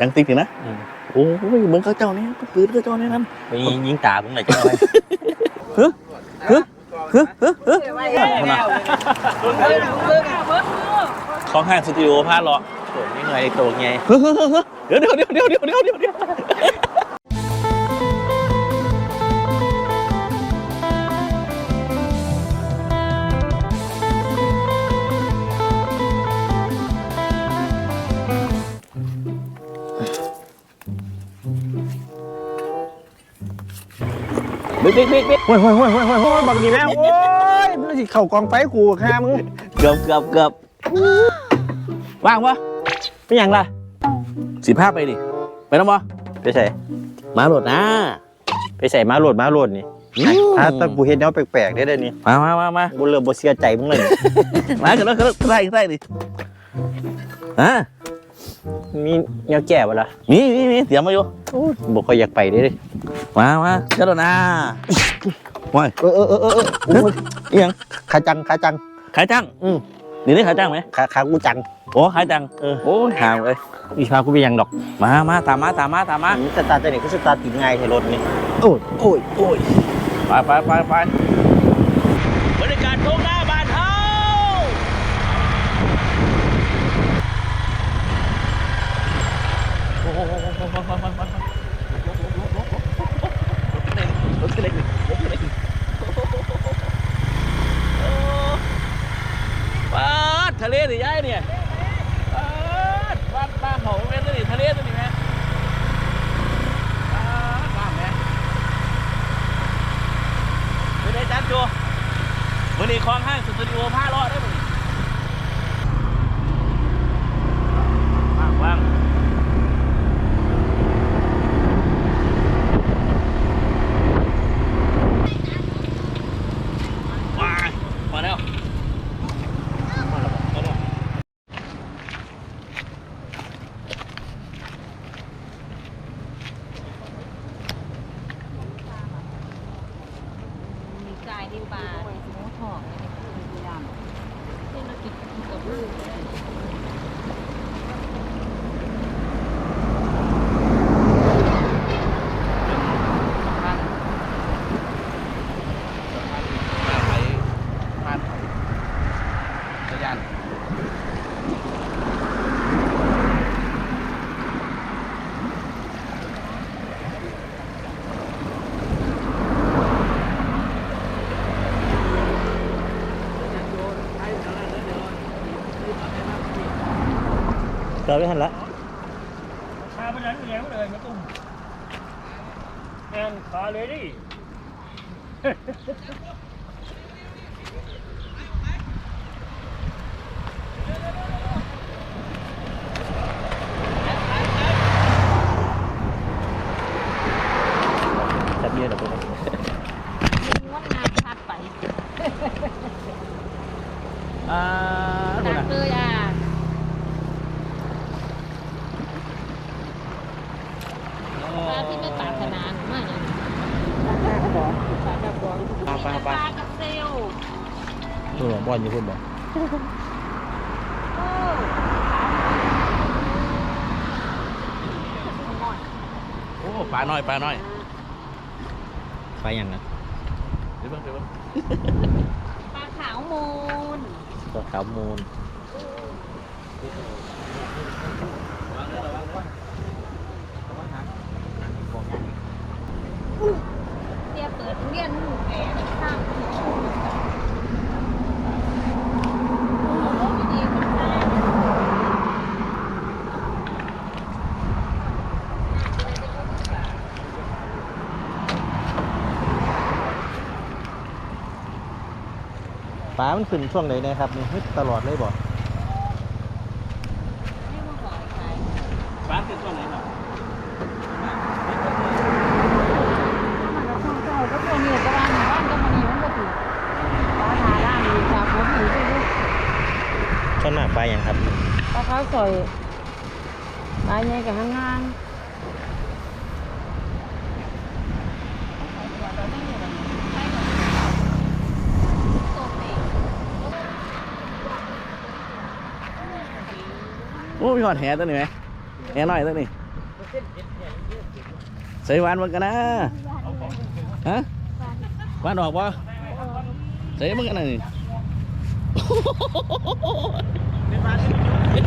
ยังติ๊กอยู่นะอืม โอ้ยเบิ่งเขาเจ้านี่ปืนเขาเจ้านี่นั่น ไปยิงตาผมหน่อยจ้าไว้เฮ้ยเฮ้ยเฮ้ยเฮ้ยของห้างสตูดิโอพาเลาะโอ้ยหน่อยตัวไงเฮ้ยเฮ้ยเฮ้ยเฮ้ยเดี๋ยวเดี๋ยวเดี๋ยวเดี๋ยวเดี๋ยวเดี๋ยวเดี๋ยว บิ๊กบิ๊กบิ๊กบิ๊กโอ้ยโอ้ยโอ้ยโอ้ยโอ้ยโอ้ยบักดีแม่โอ้ยมันสิเข่ากองไฟกูฆ่ามึงเกือบเกือบเกือบว่างปะเป็นหยังล่ะสิบห้าไปดิไปน้องบอไปใส่มาโหลดนะไปใส่มาโหลดมาโหลดนี่ถ้าตะกูเห็นแนวแปลกๆได้เด้อนี่มามามามากูเริ่มบ่เชื่อใจมึงเลยนี่มากันแล้วกันแล้วใส่ใส่ดิอะมีแนวแก่บ่ล่ะมีมีมีเตรียมมาอยู่โอ้ยบ่ค่อยอยากไปเด้ดิ มามาเจ้าโดนะว้ายเออเออเออเออเออโอ้ยเอียงขาจังขาจังขายจัง อืมนี่นี่ขายจังไหมขาขากูจังโอ้ขายจังเออโอ้ยห่างเลยอีพากูไปหยังดอก มามาตามมาตามมาตามมาอันนี้สตาร์ทตัวนี้ก็สตาร์ทติดง่ายใช่รถนี่โอ้ยโอ้ยโอ้ยไปไปไปไปบริการตรงหน้าบ้านเฮาโอ้โหรถเล็กรถเล็กรถเล็กป้าดทะเลสิยายเนี่ยป้าดบ้านบ้านเขาเป็นตัวนี้ทะเลตัวนี้ไหมป้าดบ้านแม่ไม่ได้จัดจูวันนี้คลองห้างสตูดิโอผ้ารอดได้ไหมว่างว่างว้ายมาแล้วมาแล้วมาแล้ว มีกายดิวบาในสมองทองในคือดำเป็นนักกิจกับลูก ผ่านไปผ่านจักรยาน จอด ไว้ทันละขาไปนั้นเหนียวเลยมาตุ้มแอนขาเลยดิ จับเมียเหรอพวก งดงามพัดไป อ่า ดักเลยอะปลาที่ ไม่ปรารถนาหนูมากเลยปลาดักบอลปลาปลาปปลาลากับเซลล์เออบอลอยู่พุ่นบ่โอ้โอ้ปลาน้อยปลาน้อยไปหยังนะเดี๋ยวเบิ่งเดี๋ยวเบิ่งปลาขาวมูลตัวขาวมูล เตียเปิดเรียนหนูแก่ข้างดีๆคนไทย ปลามันขึ้นช่วงไหนนะครับนี่ฮึดตลอดเลยบ่มาบอกใคร ปลาขึ้นช่วงไหนครับ ถ้ามันก็ต้องเจ้าก็ตัวนี้ก็ว่าหนูว่าก็มันนี่มันก็ถูกปลาหาล่างอยู่จากผมอยู่ด้วย ช่วงหน้าปลาหยังครับ ปลาขาวสอยปลาใหญ่กับห้างงาน โอดแหตัวนี้ไหมแหน่อยตัวนี้ใส่หวานมันกันนะฮะหวานออกปะใส่มันกันนะนี่เป็นบ้านให้เป็น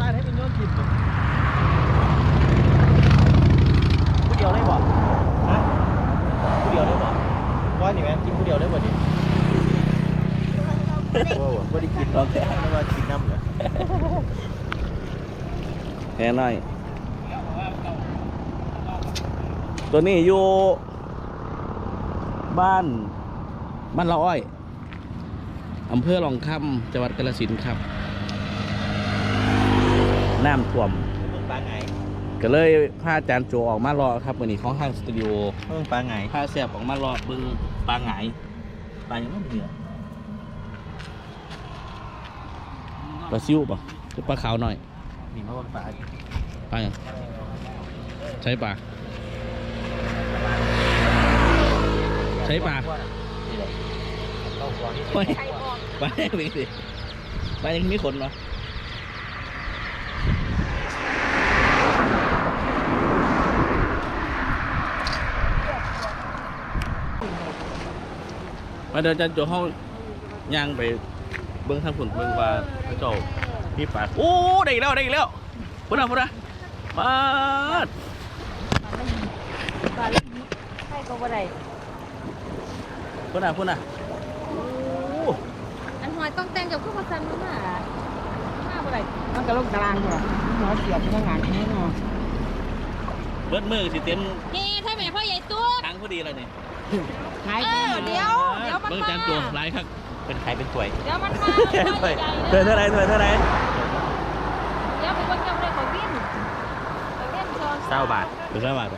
บ้านให้เป็นโยนกินผู้เดียวได้บ่ฮะผู้เดียวได้บ่ว่านี่แม่กินผู้เดียวได้บ่นี่โอ้โหบ่ได้กินหรอกไม่ว่ากินน้ำเหรอ แค่ น้อย ตัวนี้อยู่บ้านบ้านละอ้อยอำเภอหลองคำจังหวัดกาฬสินธุ์ครับ น้ำท่วมเมืองปลาไงก็เลยพาอาจารย์โจออกมารอครับวันนี้ของห้างสตูดิโอเมืองปลาไงพาเสียบออกมารอเบึงปลาหงายปลาอย่างนั้นเหนือปลาซิวป่ะหรือปลาขาวหน่อย มีมาเมืองปลาปลาอย่างใช้ปลาใช้ปลาเข้าครัวนี่ไม่ปลาแห้งเลยสิปลายังมีขนเหรอมาเดินจันโจห้องย่างไปเบิ้งทางฝุ่นเบิ้งว่าพระเจ้า มีปลาโอ้ได้อีกแล้วได้อีกแล้วพุ่นนะพุ่นนะปลาดปลาเล็กใช่ก็บ่ได้พุ่นนะพุ่นนะโอ้อันหอยต้องแต่งกับข้าวสันมามามาบ่ได้มันก็ลงตารางอยู่หัวเสียบเมื่องานนี้เนาะเบิดมือสิเต็มนี่ถ้าแม่พ่อใหญ่ตัวทางพอดีเลยนี่ขายเออเดี๋ยว เดี๋ยวมันเบิ้งมาจันโจหลายครับ เป็นใครเป็นถ้วยเดี๋ยวมันมาถ้พ่อวยใหญ่ถ้วยๆเท่าไรถ้วยเท่าไรเดี๋ยวเป็นคนเจ้าเลยขอวิ่งขอเล่นชอนเศร้าบาทหรือแค่บาท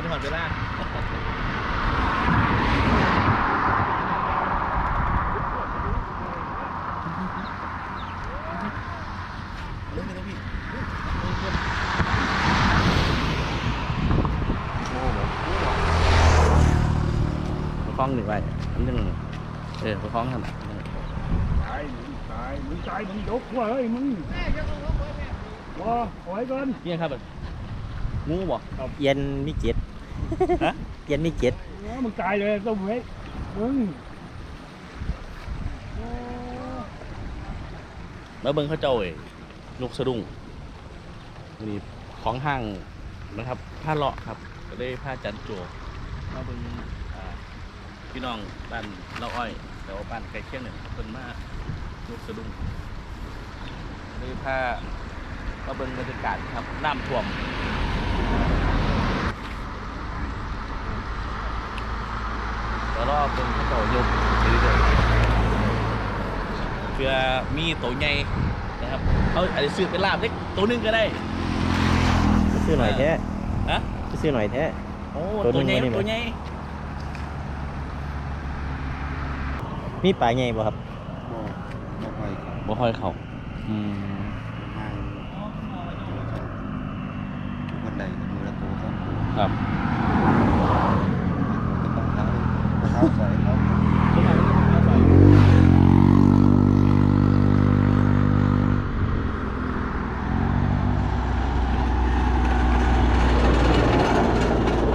เป็นหอดเวลา ประคองหนึ่งไว้อันหนึ่งเออประคองขนาดตายมึงตายมึงตายมึงยกหัวเฮ้ยมึงว้าปล่อยก่อนนี่ครับงูบ่เย็นมีเจ็ดฮะเย็นมีเจ็ดมึงตายเลยต้มไว้มึงแล้วเบิ้งเขาเจ้าเอ้ยนกสะดุ้งนี่ของห้างนะครับผ้าเลาะครับก็ได้ผ้าจันโจมาเบิ้ง พี่น้องบ้านเล่าอ้อยแต่ว่าบ้านใกล้เคียงเนี่ยเพิ่นมานกสะดุ้งได้ผ้ามาเบิ้งบรรยากาศครับน้ำท่วมแล้วรอเบิ้งเขาเจ้ายกไปเรื่อยๆเพื่อมีตัวใหญ่นะครับเขาอาจจะซื้อเป็นลาบเล็กตัวหนึงก็ได้ซื้อหน่อยแท้ฮะซื้อหน่อยแท้โอ้ตัวตัวหนึ่ใหญ่งไว้นี่ไหมตัวใหญ่ มีปลาใหญ่บ่ครับบ่ค่อยเขาอืมวันใดมือละตัวต้องครับจะต้องเท้าเท้าใส่เขา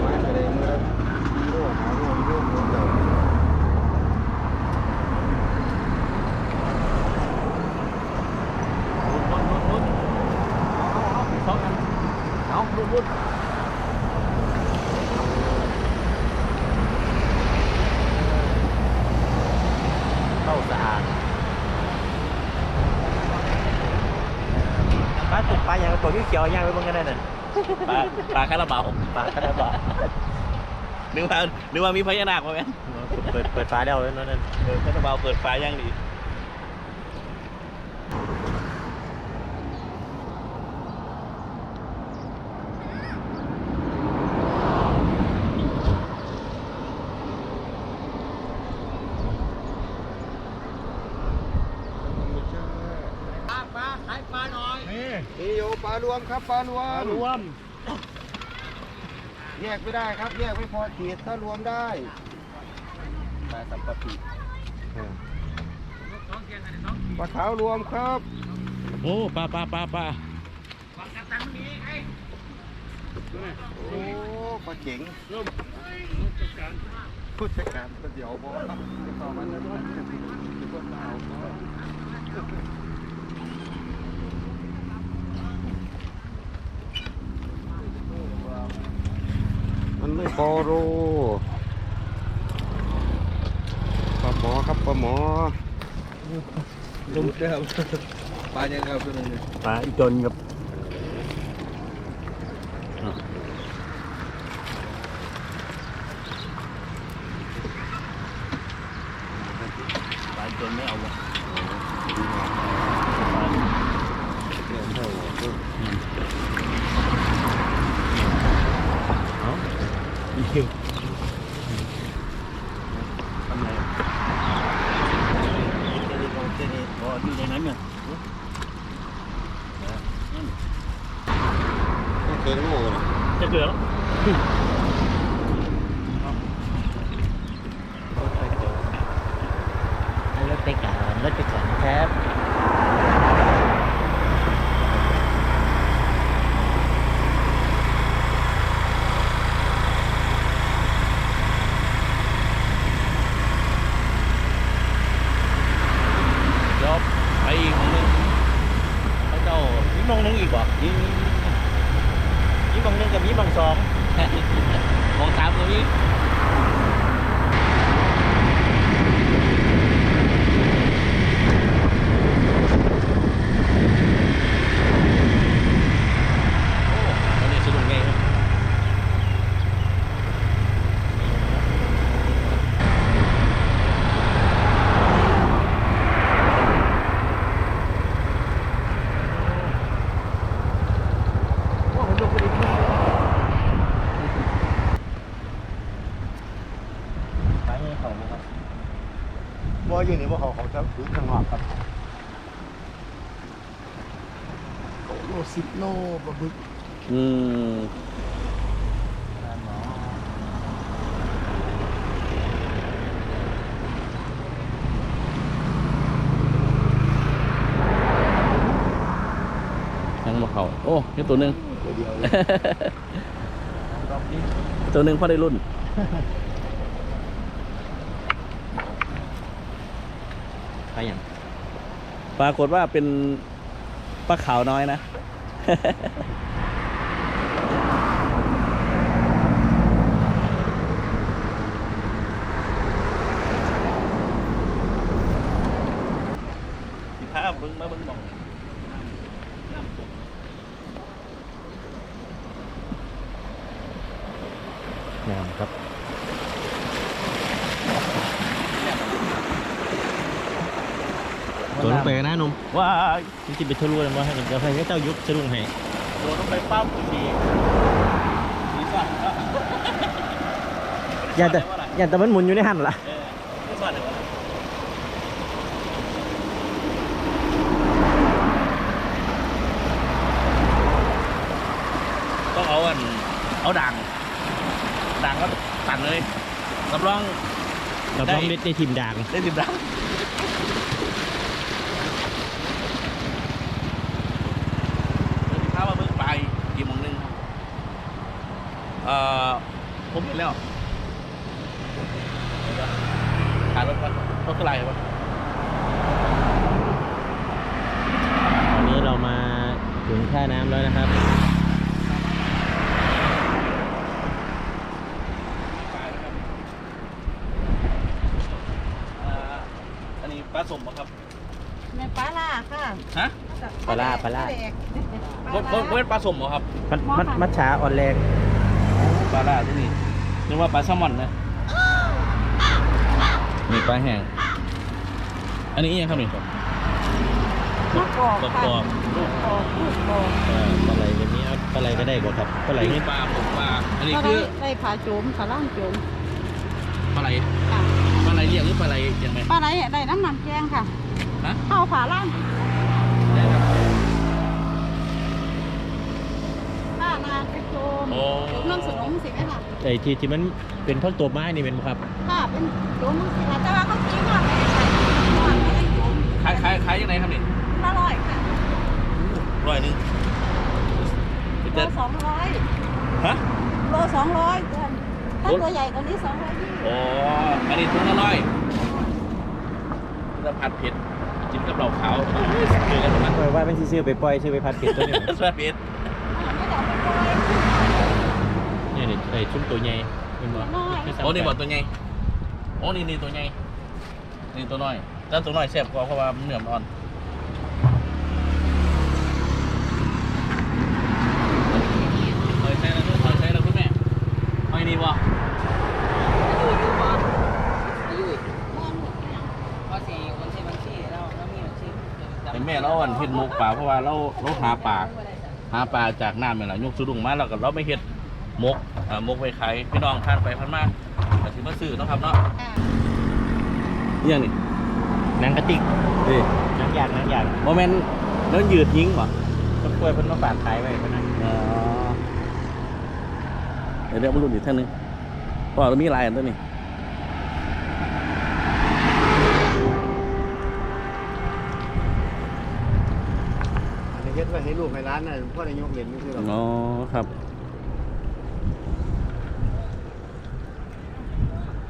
ไม่ไปเลยมือละโลหาโลโลโลเดียว สองอัน เอาลุ้นลุ้นเข้าสะอาดปลาตุกปลาอย่างตัวเขียวๆย่างไปเบิ่งกันได้นั่นปลาปลาคาราบาวปลากระบะนึกว่านึกว่ามีพญานาคมาไหมเปิดเปิดฟ้าแล้วนั่นนั่นเออคาราบาวเปิดฟ้าย่างดี นี่ นี่โยปลารวมครับปลารวปลามรวม แยกไม่ได้ครับ แยกไม่พอขีดถ้ารวมได้ปลาสัมปะปีปลาขาวรวมครับ โอ้ปลาปลาปลาปลาโอ้ปลาเจ๋งร่มผู้จัดการคนเดียวบอกจะต่อมันแล้วด้วย จะคนเอามันไม่พอโรปลาหมอครับปลาหมอลุมเด้อปลายังครับตัวนึงปลาอีจนกับ ปลาจนไม่เอาวะ ทำไงเจนี่เจนี่พออยู่ในนั้นเนี่ย เกินโง่เลย จะเกลือแล้ว รถไปก่อนรถไปก่อนครับ เดี๋ยวไปอีกของนึงเขาเจ้า มีมองหนึงอีกบ่ นี่ มีมองหนึงกับมีมองสอง มองตามตรงนี้ โอ้ตอนนี้สนุกไงครับ ปลาให้เขาบ่ครับ บ่อยู่นี่บ่เขาเขาจะถือข้างนอกครับโลสิบโลบะบึกอืมปลาหมอยังมาเขาโอ้นี่ตัวหนึ่งเดียวรอบนี้ตัวหนึ่งพอได้รุ่น ไปอย่างปรากฏว่าเป็นปลาขาวน้อยนะ สิพาเบิ่งมาเบิ่งบอก งามครับ ตัวลงไปนะนุ่ม ว่า จริงๆไปทะลุกันว่าให้มันจะให้เจ้ายุกทะลุให้โดนต้องไปปั้มทีนี่สั่นแล้วอย่าแต่อย่าแต่มันหมุนอยู่ในหันล่ะเออนี่สั่นเลยวะต้องเอาอันเอาด่างด่างก็สั่นเลยรับรองเราต้องได้ทีมด่างได้สิบด่างเดี๋ยวสิพามาเบิ่งปลายกี่โมงหนึงครับเอ่อผ มเห็นแล้วเดี๋ยวหารถก่อนรถกระไรครับตอนนี้เรามาถึงท่าน้ำแล้วนะครับอ่าอันนี้ปลาสมเหรอครับ ในปลาล่าค่ะฮะ ปลาร้าปลาร้าผมผมผมเป็นปลาสมเหรอครับ มัดมัดมัดฉาอ่อนแรง ปลาล่าที่นี่ นึกว่าปลาแซลมอนนะนี่ปลาแห้งอันนี้อิหยังครับนี่ครับมะกอกกรอบค่ะกรอบลูกกอกลูกกอกเอ่อปลาไหลแบบนี้ครับปลาไหลก็ได้บ่ครับปลาไหลอันนี่นี้ปลาผมปลาอันนี้ก็คืได้อได้ผาโจมขาล่างโจมปลาไหลค่ะปลาไหลเรียกหรือปลาไหลยังไง ปลาไหลได้น้ำมันแกงค่ะฮะข้าวขาล่าง ได้ครับ ไอ้ที่ที่มันเป็นท่อนตัวไม้นี่เป็นบ่ครับ ค่ะเป็นตัวมึงสิละแต่ว่าเขากินมาไม่ได้ใช้ก่อนไม่ได้จุ่มขายขายขายยังไงครับนี่อร่อยค่ะร้อยหนึ่งโลสองร้อยฮะ โลสองร้อยเดือนถ้าตัวใหญ่กว่านี้สองร้อยยี่สิบอ๋ออันนี้ถุงละร้อยจะผัดเผ็ดจิ้มกับเหล้าขาวเจอกันตรงนั้นเออว่าเป็นซื้อไปปล่อยซื้อไปพัดเก็บตัวนี้ผัดเผ็ด ไม่ได้เอาไปปล่อย เนี่ยนี่ ไอ้ชุ่มตัวใหญ่เป็นบ่น้อยโอ้นี่บอกตัวใหญ่โอ้นี่นี่ตัวใหญ่นี่ตัวน้อยแต่ตัวน้อยแซ่บกว่าเพราะว่ามันเนื้อมันอ่อนหอยแซ่แล้วหอยแซ่แล้วคุณแม่หอยนี่บ่เห็นแม่เราอ่อนเฮ็ดหมกป่าเพราะว่าเราเราหาปลาหาปลาจากน้ำนี่แหละยกสุดุงมาแล้วก็เราไม่เฮ็ดห มกอ่าหมกไว้ขายพี่น้องผ่านไปผ่านมาก็สิมาซื้อเนาะครับเนาะอหย่างนี้หนังกระติกเอ้ยหนังยางหนังยางบ่แม่นแล้วยืดยิงบ่ต้นกล้วยเพิ่นมาฝากขายไว้เพิ่นนะอ๋อเดี๋ยวเดี๋ยวมาลุ้นอีกท่านหนึงเพราะว่าเรามีหลายอันตัวนี้อันนี้เฮ็ดไว้ให้ลูกให้ร้านน่ะพ่อได้ยกเหรียญนี่คือหรอกอ๋อครับ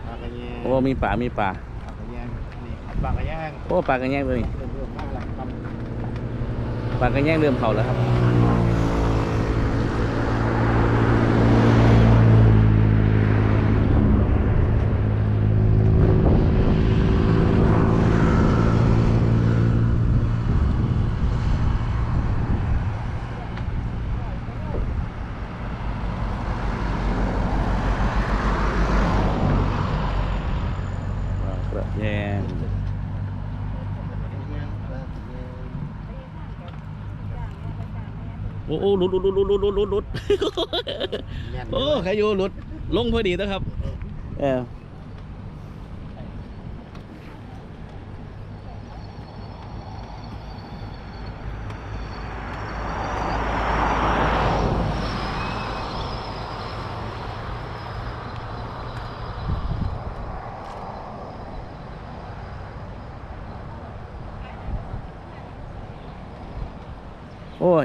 ปลากระแยง โอ้มีปลามีปลาปลากระแยงนี่ปลากระแยงโอ้ปลากระแยงตัวนี้เป็นเรื่องมากหลักคำปลากระแยงเริ่มเขาแล้วครับ โอ้โรุดหลุดหลุดหลุดหลุดหลุดหลุดโอ้ใครอยู่หลุดลงพอดีนะครับ เออ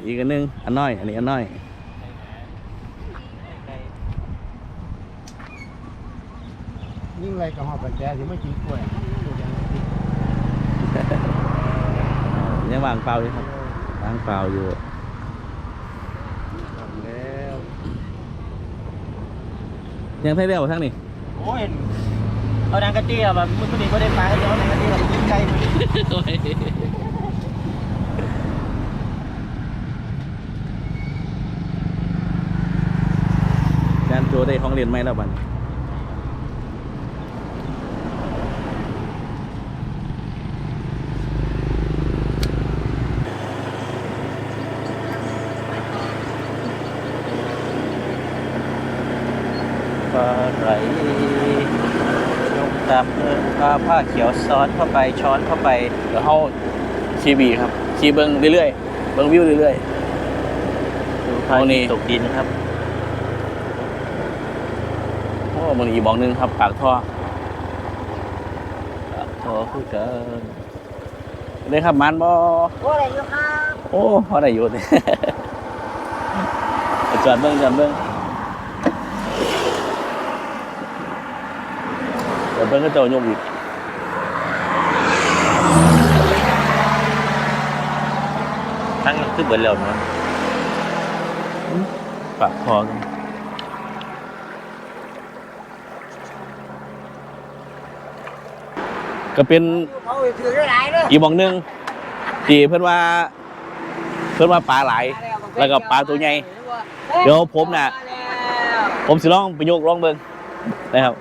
อ้อีกอันหนึงอันน้อย อันนี้อันน้อยยิ่งไรกับหอบปัจแจที่ไม่กินกล้วยลูกยังติดยังวางเปล่าอยู่ครับวางเปล่าอยู่ทำแล้วยังไทยเดียวทั้งนี้โอ้ยเอาหนังกะตี้อะแบบมึงก็ดีก็ได้ปลาเดี๋ยวเอาหนังกะตี้แบบกินไก่ การโจได้ของเรียนไหมแล้วบัดนปลาไหลยกตามเอิ้นผ้าผ้าเขียวซ้อนเข้าไปช้อนเข้าไปเดี๋ยวเขาชีบีครับชีเบิงเรื่อยๆเบิงวิวเรื่อยๆ ดูพระเอานี่ตกดินครับ โอ้ มันอีกบอกหนึงครับปากท่อปากท่อคือเกินเลยครับมันบอโอ้อะไรอยู่ครับโอ้พอได้อยู่เนี่ยจอดเบิ้งจอดเบิ้งจอดเบิ้งก็เจ้ายกอีกทั้งคือเบิดแล้วเนาะปากท่อกัน ก็เป็นอีกมองหนึ่งที่เพื่อนว่า เพื่อนว่าปลาไหลาย แล้วก็ปลาตัวใหญ่เดี๋ยวผมน่ะ ผมสิลองไปโยกลองเบิ่งนะครับ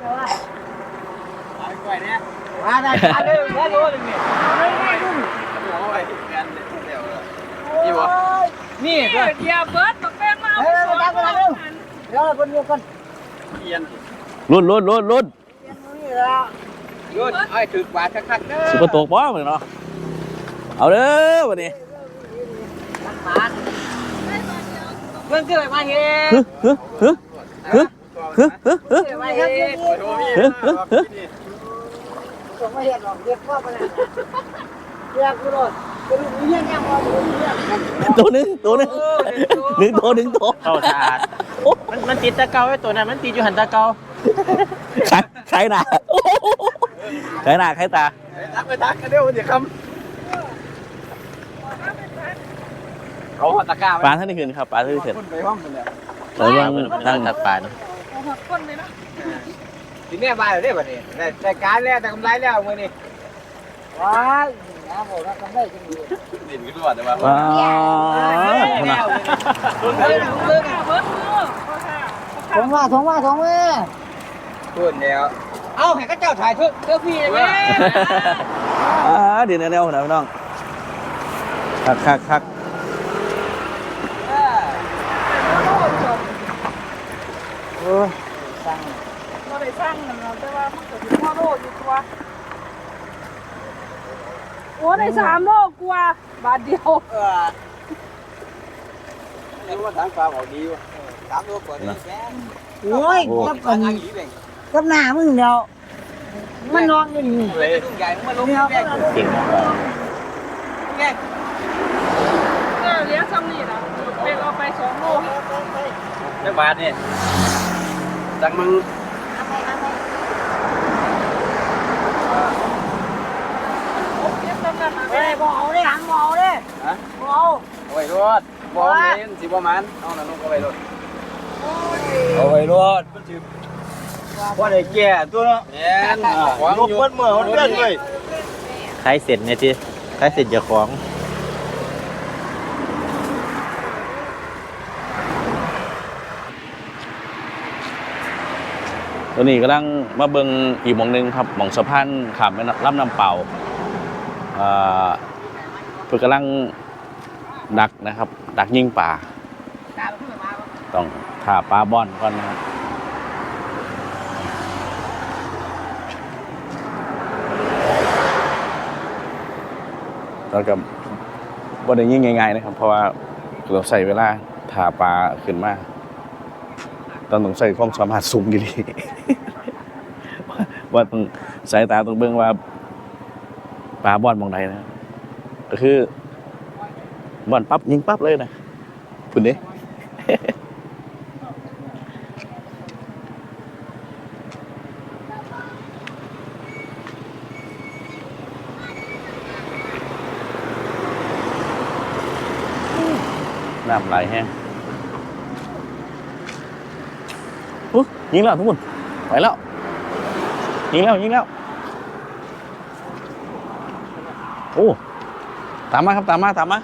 มาได้ปลาเลยแค่รู้เลยเนี่ยนี่ก็เดียเบิร์ดมาแป้งมาเฮ้ยมาตั้งกันเดี๋ยวคนเดียวกันลุ้นลุ้นลุ้นลุ้น ยุดไอ้ถือกว่าคักๆเด้อสุปโตกบ่เหมือนเนาะเอาเด้อวันนี้เพื่อนเกิดมาเฮ็ฮึฮึฮึฮึฮึฮึฮึไม่ครับพี่ฮึฮึฮึผมไม่เห็นหรอกเรียกพ่อมาแล้วเรียกกูโดดกูรู้เรื่องยังพอรู้เรื่องตัวหนึงตัวหนึงหนึ่งตัวหนึ่งตัวเข้าสะอาดมันมันติดตะเกาไอ้ตัวนั้นมันติดอยู่หันตะเกาใช้ ใช้หน้าใช้หน้าใช้ตาทักไปทักกันเดี๋ยวเดี๋ยวคำเขาตะกร้าปลาท่านนี่คืนครับปลาท่านนี่คืนคนไปห้องมันเนี่ยเรายังตั้งตัดปลาเนอะทีนี้บายเลยแบบนี้แต่การแล้วแต่กำไรแล้วมือนี่ว้ายนะผมว่าทำได้จริงดีดินก็รวดแต่ว่าว้าวนะถงว่าถงว่าถงว่า พูดแล้ว เอ้าให้ก็เจ้าถ่ายเถอะเถอะพี่เลยอ่าเดี๋ยวแนวๆนะพี่น้องคักคักคักโอ้ยสั่งเราได้สร้างนั่นเราแต่ว่ามันก็สิพ่อโลอยู่ตัวโอ้ได้สามโลกว่าบาทเดียวเออนี่ว่าทางปลาออกดีว่ะสามตัวกว่านี้แกโอ้ยกับทากังนหลีแบ่ง กับหน้ามึงเดียวมันนอนอยู่นี่เลยลุงใหญ่มาลงแบ่งเก่งมากแบ่งเออเลี้ยงซ้ำนี่ล่ะเป็นเอาไปสองโลจักบาทนี่จักมึงเลี้ยงซ้ำนั่นน่ะเฮ้ยบ่เอาเลยหลังบ่เอาเลยฮะบ่เอาเอาไว้รถบ่เล่นสิบ่มันเอาน่ะลงเอาไว้รถเอาไว้รถ ว่าได้แก่ตัวเนาะแม่นหวังอยู่เปิ้นเมื่อมันเดือนเลยคล้ายเสร็จเนี่ยที่คล้ายเสร็จเจ้าของตัวนี้กำลังมาเบิ่งอีกหมองหนึงครับหมองสะพานขามแม่น้ำลำน้ำเป่าเอ่อเพื่อกำลังดักนะครับ ดักยิงป่าต้องถ่าปลาบอนก่อนนะครับ แล้วก็บ่ได้ยิงง่ายๆนะครับ เพราะว่าเราใส่เวลาถ่าปลาขึ้นมาต้องต้องใส่ความสามารถสูงดีๆว่าว่าต้องสายตาต้องเบิ่งว่าปลาบอนมองใดนะ ก็คือบอนปั๊บยิงปั๊บเลยนะคุณดิ น้ำไหลแห้งอุ๊ยยิงแล้วทุกคนไปแล้วยิงแล้วยิงแล้วโอ้ตามมาครับตามมาตามมา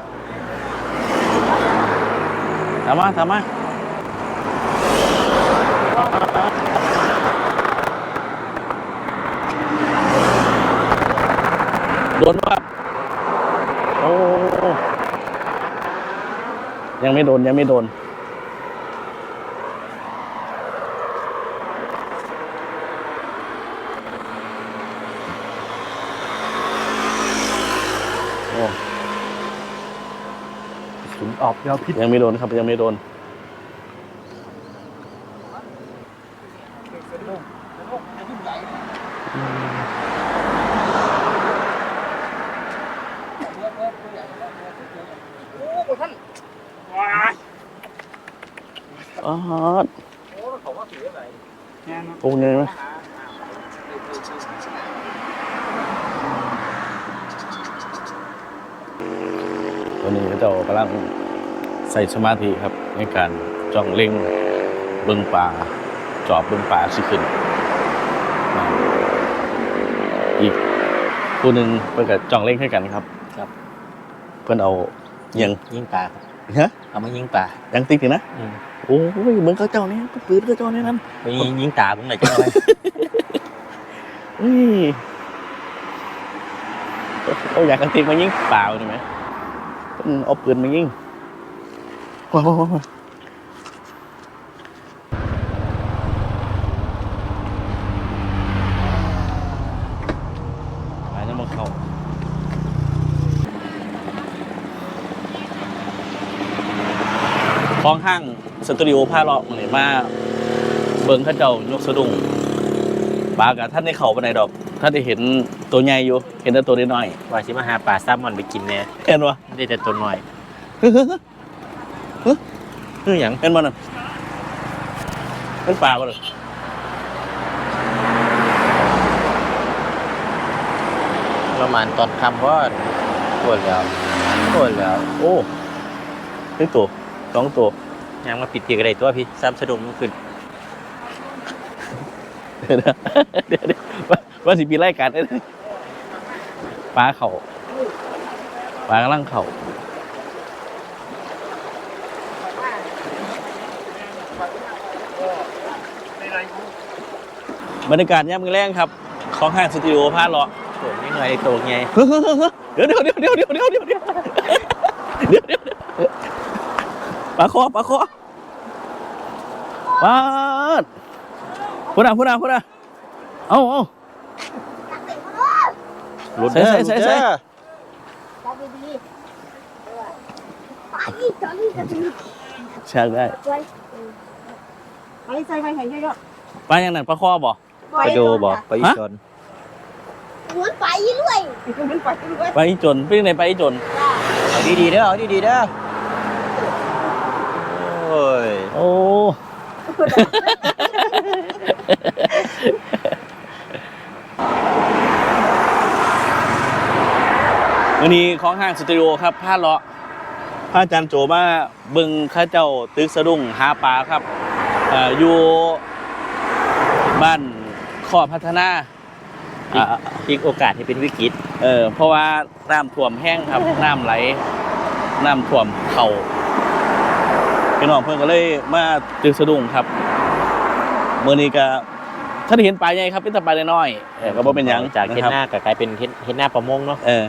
ตามมาตามมาโดนป่ะโอ้ ยังไม่โดนยังไม่โดน โอ้ถุงออกยาพิษยังไม่โดนครับยังไม่โดน อ๋อโอ้ยไหมตัวนี้ก็จะกำลังใส่สมาธิครับ ในการจ้องเล็งเบิ้งป่าจอบเบิ้งป่าสิขึ้นอ่าอีกตัวหนึ่งเพื่อกับจ้องเล็งให้กันครับ ครับ เพื่อนเอาอิหยังยิงปลาฮะเอามายิงปลายังติ๊กอยู่นะอืม โอ้ยเหมือนเขาเจ้าเนี่ยปืนเขาเจ้าเนี่ยนั่นไปยิงยิงตาผมหน่อยจะเอาไว้อืมเอาอยากกระติกมายิงเปล่าใช่ไหมอืมเอาปืนมายิงว้าวว้าวว้าวไปแล้วมาเข้าของห้าง สตูดิโอผ้าเลาะมาเลยมาเบิ่งเข้าเจ้ายกสะดุ้งปลากับท่านได้เข่าไปไหนใดดอกท่านได้เห็นตัวใหญ่อยู่ เห็นแต่ตัวน้อยว่าสิมาหาปลาแซลมอนไปกินแน่ๆเห็นวะ ได้แต่ตัวน้อยคืออย่างเห็นมันน่ะเป็นปลาบ่เลยประมาณตอนค่ำว่าปวดแล้วปวดแล้ว โอ้เป็นตัวสองตัว ยังมาปิดเตียงอะไรตัวพี่ซ้ำสะดุ้งขึ้นเดี๋ยวเดี๋ยวว่าสิปีไล่กันเอ้ยปลาเข่าปลากำลังเข่าบรรยากาศย่ำมือแรงครับ ของห้างสตูดิโอพาเลาะโอ้ไม่หน่อยตัวไงเดี๋ยวเดี๋ยวเดี๋ยวเดี๋ยวเดี๋ยวเดี๋ยวเดี๋ยวเดี๋ยวเดี๋ยวเดี๋ยวปลาคอปลาคอ ปลาดพูดอะพูดอะพูดอะเอาเอาลุ้นใส่ใส่ใส่ใส่จับดีๆไปอีกตอนนี้จะถึงใช่ได้ไว้ไปใส่ไปแข่งเยอะปลาอย่างนั้นปลาคอบ่ๆไปดูบอกไปอีกฮะชนหมุนไปเรื่อยหมุนไปเรื่อยไปอีจนเป็นไงไปอีจน เอาดีๆเด้อเอาดีๆเด้อโอ้ย โอ้ วันนี้ของห้างสตูดิโอครับพาเลาะพาอาจารย์โจมาเบึงข้าเจ้าตึกสะดุ้งหาปลาครับเอ่ออยู่บ้านข้อพัฒนาอ่าอีกโอกาสที่เป็นวิกฤตเออเพราะว่าน้ำท่วมแห้งครับ น้ำไหล น้ำท่วมเข่า พี่น้องเพื่อนก็เลยมาตึกสะดุ้งครับเมื่อนี้ก็ถ้าได้เห็นปลาใหญ่ครับเป็นแต่ปลาน้อยๆเออก็บ่เป็นหยังจากเฮ็ดะครับหน้าก็กลายเป็นเฮ็ดเฮ็ดหน้าประมงเนาะเออ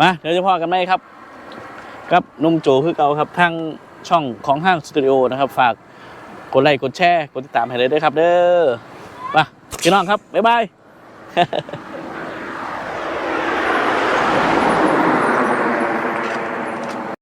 มาเดี๋ยวจะพอกันไหมครับกับหนุ่มโจคือเก่าครับทางช่องของห้างสตูดิโอนะครับ ฝากกดไลค์กดแชร์กดติดตามให้เลยด้วยครับ เด้อไปพี่น้องครับบ๊ายบาย